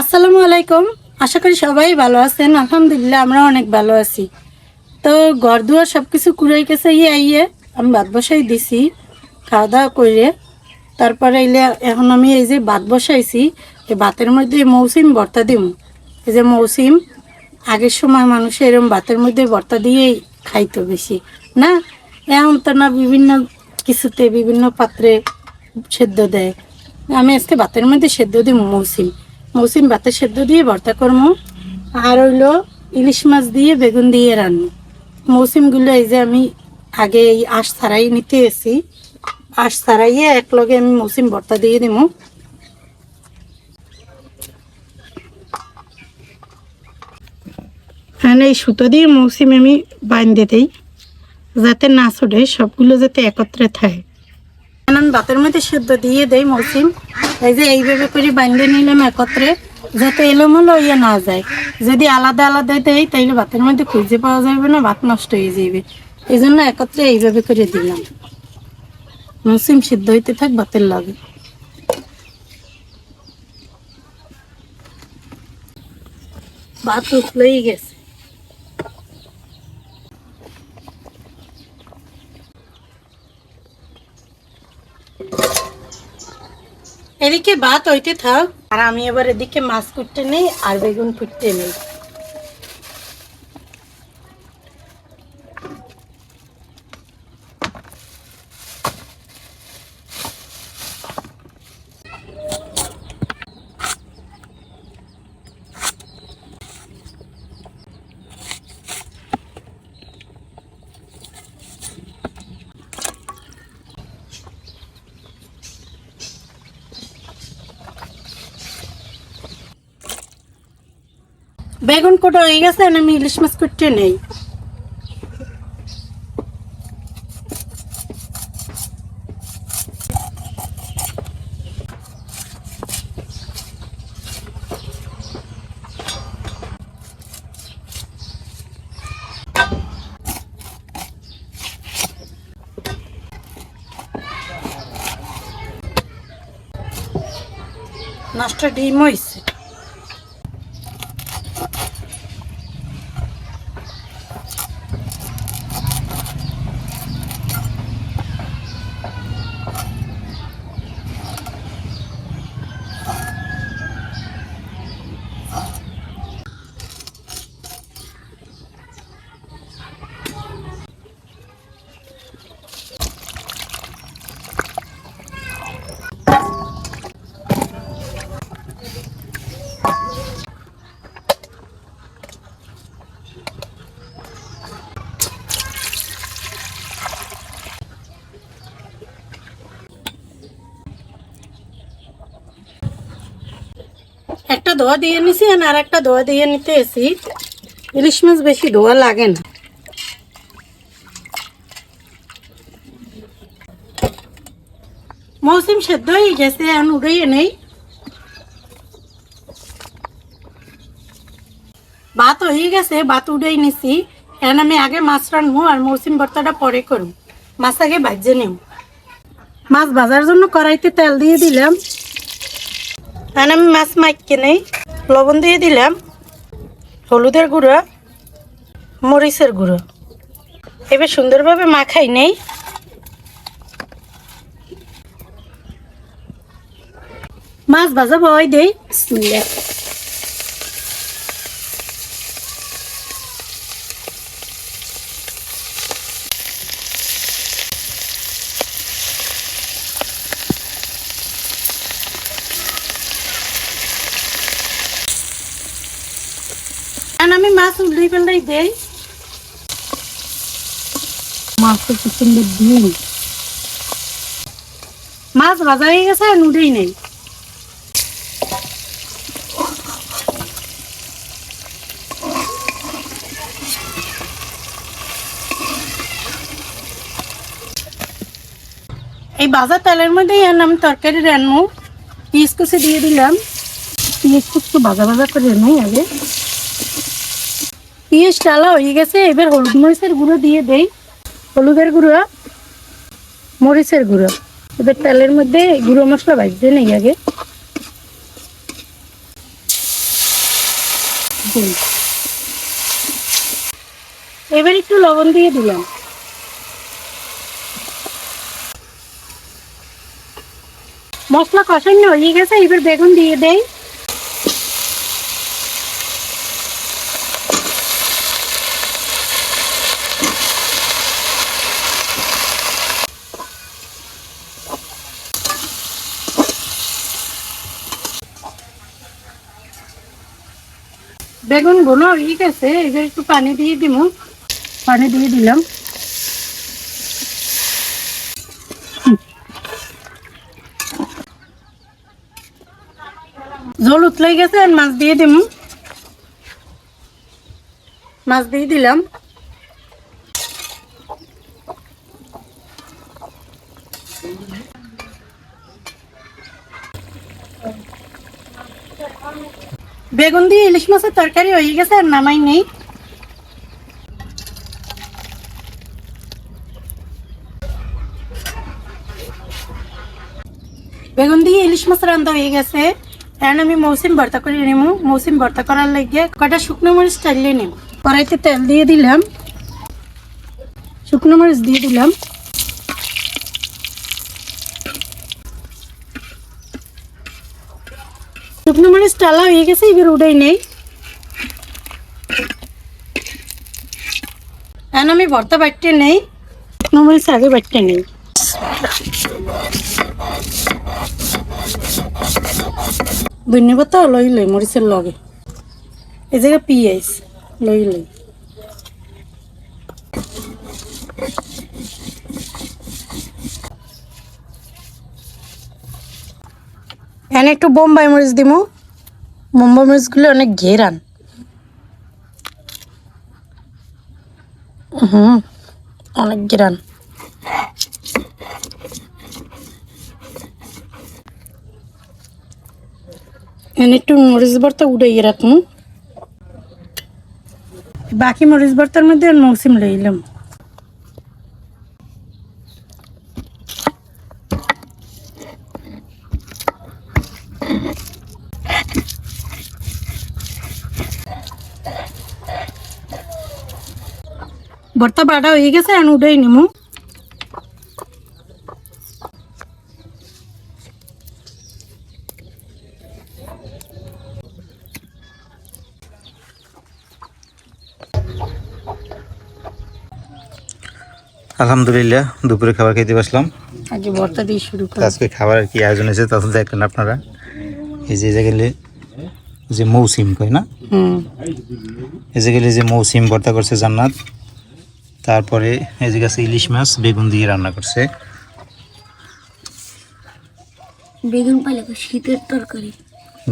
আসসালামু আলাইকুম। আশা করি সবাই ভালো আছেন। আলহামদুলিল্লাহ আমরা অনেক ভালো আছি। তো ঘর দুয়ার সব কিছু কুড়াই গেছে ইয়ে আইয়ে। আমি ভাত বসাই দিছি, খাওয়া দাওয়া করে তারপরে এলে এখন আমি এই যে ভাত বসাইছি, এই ভাতের মধ্যে মৌসুম ভর্তা দিম। এই যে মৌসুম, আগের সময় মানুষ এরকম ভাতের মধ্যে ভর্তা দিয়েই খাইতো বেশি। না এখন তো না বিভিন্ন কিছুতে বিভিন্ন পাত্রে সেদ্ধ দেয়। আমি আজকে ভাতের মধ্যে সেদ্ধ দিই মৌসিম। মৌসিম ভাতে সেদ্ধ দিয়ে ভর্তা করব। আর হইল ইলিশ মাছ দিয়ে বেগুন দিয়ে রান্না। মৌসিমগুলো এই যে আমি আগে এই আঁশ ছাড়াই নিতে এসি আঁশ ছাড়াইয়ে এক লগে আমি মৌসিম ভর্তা দিয়ে দিব। হ্যাঁ এই সুতো দিয়ে মৌসিম আমি বাঁধতে দিই। যাতে না ছড়ে সবগুলো যাতে একত্রে থাকে। এখন বাতের মধ্যে সেদ্ধ দিয়ে দেয় মৌসিম এই যে এইভাবে করে বাঁধে নিলাম একত্রে, যাতে এলোমেলো ইয়ে না যায়। যদি আলাদা আলাদা দেয় তাইলে ভাতের মধ্যে খুঁজে পাওয়া যাবে না, ভাত নষ্ট হয়ে যাবে এই জন্য একত্রে এইভাবে করে দিলাম। মৌসিম সিদ্ধ হইতে থাক ভাতের লাগে। ভাত উঠলেই গেছে। এদিকে ভাত হইতে থাক। আর আমি এবার এদিকে মাছ কুটতে নেই আর বেগুন ফুটতে নেই। বেগুন কোটা হয়ে গেছে আমি ইলিশ মাছ কুটতে নেই। নষ্ট ডিম হয়েছে একটা ধোয়া দিয়ে নিছি আর একটা ধোয়া দিয়ে নিতে এসি। ইলিশ মাছ বেশি ধোয়া লাগে না। মৌসুম সেদ্ধ হয়ে গেছে, এখন উড়িয়ে নেই। ভাত হয়ে গেছে, ভাত উড়েই নিছি। এখন আমি আগে মাছ রানবো আর মৌসুম ভর্তাটা পরে করব। মাছ আগে ভাজে নেব। মাছ ভাজার জন্য কড়াইতে তেল দিয়ে দিলাম। এখন আমি মাছ মাইকে নেই। লবণ দিয়ে দিলাম। হলুদের গুঁড়ো, মরিচের গুঁড়ো। এবার সুন্দরভাবে মাখাই নেই। মাছ ভাজা বয় দেই। মাছ উল্লাই দেই। মাছ তো কি সুন্দর ডিম মাছ ভাজা হয়ে গেছে, নুডেই নেই। এই ভাজা তেলের মধ্যেই আর আমি তরকারি রান্নু। পিস কুচি দিয়ে দিলাম। পিঁয়াজ একটু ভাজা ভাজা করে নেই আগে। হয়ে গেছে। এবার হলুদ মরিচের গুঁড়ো দিয়ে দেই। হলুদের গুঁড়ো, মরিচের গুঁড়ো। এবার তেলের মধ্যে গুঁড়ো মশলা ভাজতে নেই আগে। এবার একটু লবণ দিয়ে দিলাম। মশলা কষানো হয়ে গেছে, এবার বেগুন দিয়ে দেই। বেগুনগুলো হয়ে গেছে এবার একটু পানি দিয়ে দিব পানি দিয়ে দিলাম। জল উতলাই গেছে, আর মাছ দিয়ে দিম। মাছ দিয়ে দিলাম। বেগুন দিয়ে ইলিশ মাছের তরকারি হয়ে গেছে আর নামাই নেই। বেগুন দিয়ে ইলিশ মাছ রান্না হয়ে গেছে। এখন আমি মৌসুম ভর্তা করে নিব। মৌসুম ভর্তা করার লাগিয়ে কটা শুকনো মরিচ টাইলে নেব। কড়াইতে তেল দিয়ে দিলাম। শুকনো মরিচ দিয়ে দিলাম। শুকনো মরিচ টালা হয়ে গেছে এবার উড়াই নেই এখন আমি ভর্তা বাটতে নেই শুকনো মরিচ আগে বাটতে নেই ধন্যবাদ তো লই লই মরিচের লগে এই জায়গায় পিঁয়াজ লই লই এখানে একটু বোম্বাই মরিচ দিব বোম্বাই মরিচগুলো অনেক ঘেরান। হুম, অনেক ঘেরান। এখানে একটু মরিচ ভর্তা উড়াইয়ে রাখুন বাকি মরিচ ভর্তার মধ্যে মৌসুম লইলাম। বাড়া হয়ে গেছে আর উঠাই নিমু। আলহামদুলিল্লাহ দুপুরে খাবার খেতে বসলাম। আগে ভর্তা দিয়ে শুরু করি। আজকে খাবারের কি আয়োজন হয়েছে তা তো দেখলেন আপনারা। এই যে গেলে যে মৌসিম কয় না? হুম। এই যে গেলে যে মৌসিম ভর্তা করছে জান্নাত। তারপরে এই যে গেছে ইলিশ মাছ বেগুন দিয়ে রান্না করছে। বেগুন পালে শীতের তরকারি।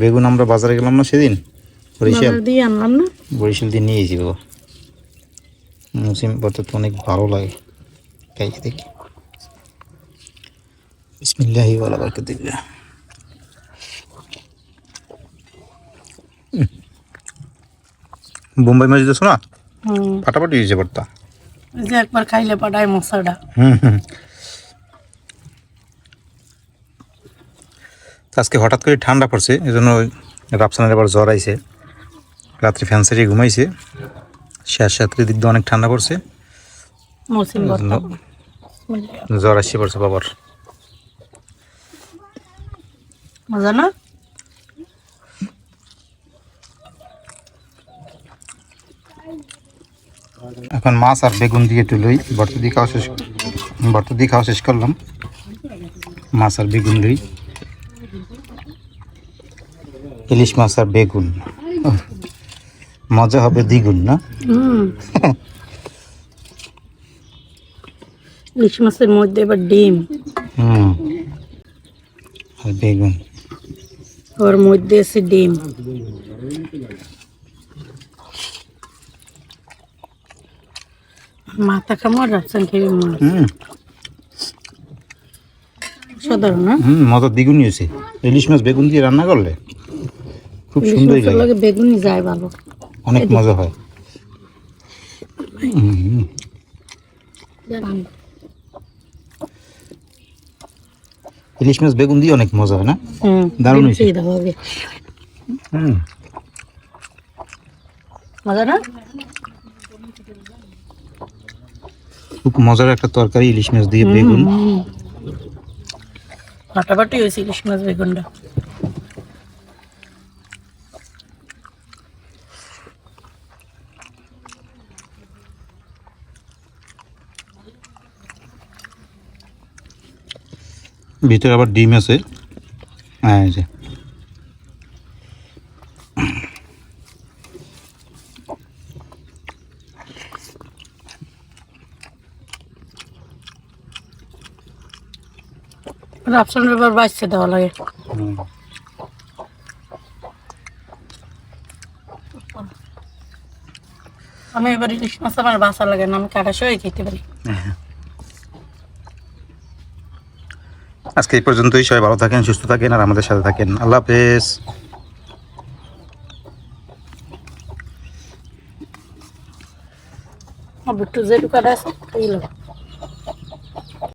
বেগুন আমরা বাজারে গেলাম না সেদিন? বরিশাল। দিয়ে আনলাম না? বরিশাল দিয়ে নিয়ে বাবা মৌসিম তো অনেক ভালো লাগে। খাইয়ে দেখি। বিসমিল্লাহি ওয়ালা বারাকাতুল্লাহ বোম্বাই মাছ দিতেছো না? ফাটাফাটি হয়েছে ভর্তা। ওই যে একবার খাইলে পাঠায় মশাটা আজকে হঠাৎ করে ঠান্ডা পড়ছে এই জন্য রাফসানের আবার জ্বর আইছে। রাত্রে ফ্যান সারিয়ে ঘুমাইছে। শেষ রাত্রির দিক দিয়ে অনেক ঠান্ডা পড়ছে। জ্বর আসছে পড়ছে বাবার। মজা না? এখন মাছ আর বেগুন দিয়ে একটু লই ভর্তা দিয়ে খাওয়া শেষ ভর্তা দিয়ে খাওয়া শেষ করলাম। মাছ আর বেগুন লই ইলিশ মাছ আর বেগুন। মজা হবে দ্বিগুণ না? হুম। ইলিশ মাছের মধ্যে এবার ডিম। হুম। আর বেগুন। ওর মধ্যে আছে ডিম। মাথা কামড় রাখছেন খেয়ে হুম। সাধারণ না হুম মজার দ্বিগুণই হয়েছে। ইলিশ মাছ বেগুন দিয়ে রান্না করলে খুব সুন্দরই লাগে। লগে বেগুনি যায় ভালো। অনেক মজা হয়। ইলিশ মাছ বেগুন দিয়ে অনেক মজা হয় না? হুম দারুণ হয়েছে। হুম। মজা না? খুব মজার একটা তরকারি ইলিশ মাছ দিয়ে বেগুন। ফাটাফাটি হয়েছে ইলিশ মাছ বেগুনটা। ভিতরে আবার ডিম আছে হ্যাঁ এই যে রাপসানের এবার বাচ্চা দেওয়া লাগে। আমি এবার ইলিশ মাছ আমার বাসা লাগে না আমি কাটা সবাই খেতে পারি। আজকে এই পর্যন্তই সবাই ভালো থাকেন সুস্থ থাকেন আর আমাদের সাথে থাকেন। আল্লাহ হাফেজ। যেটুকু কাটা আছে এই লোক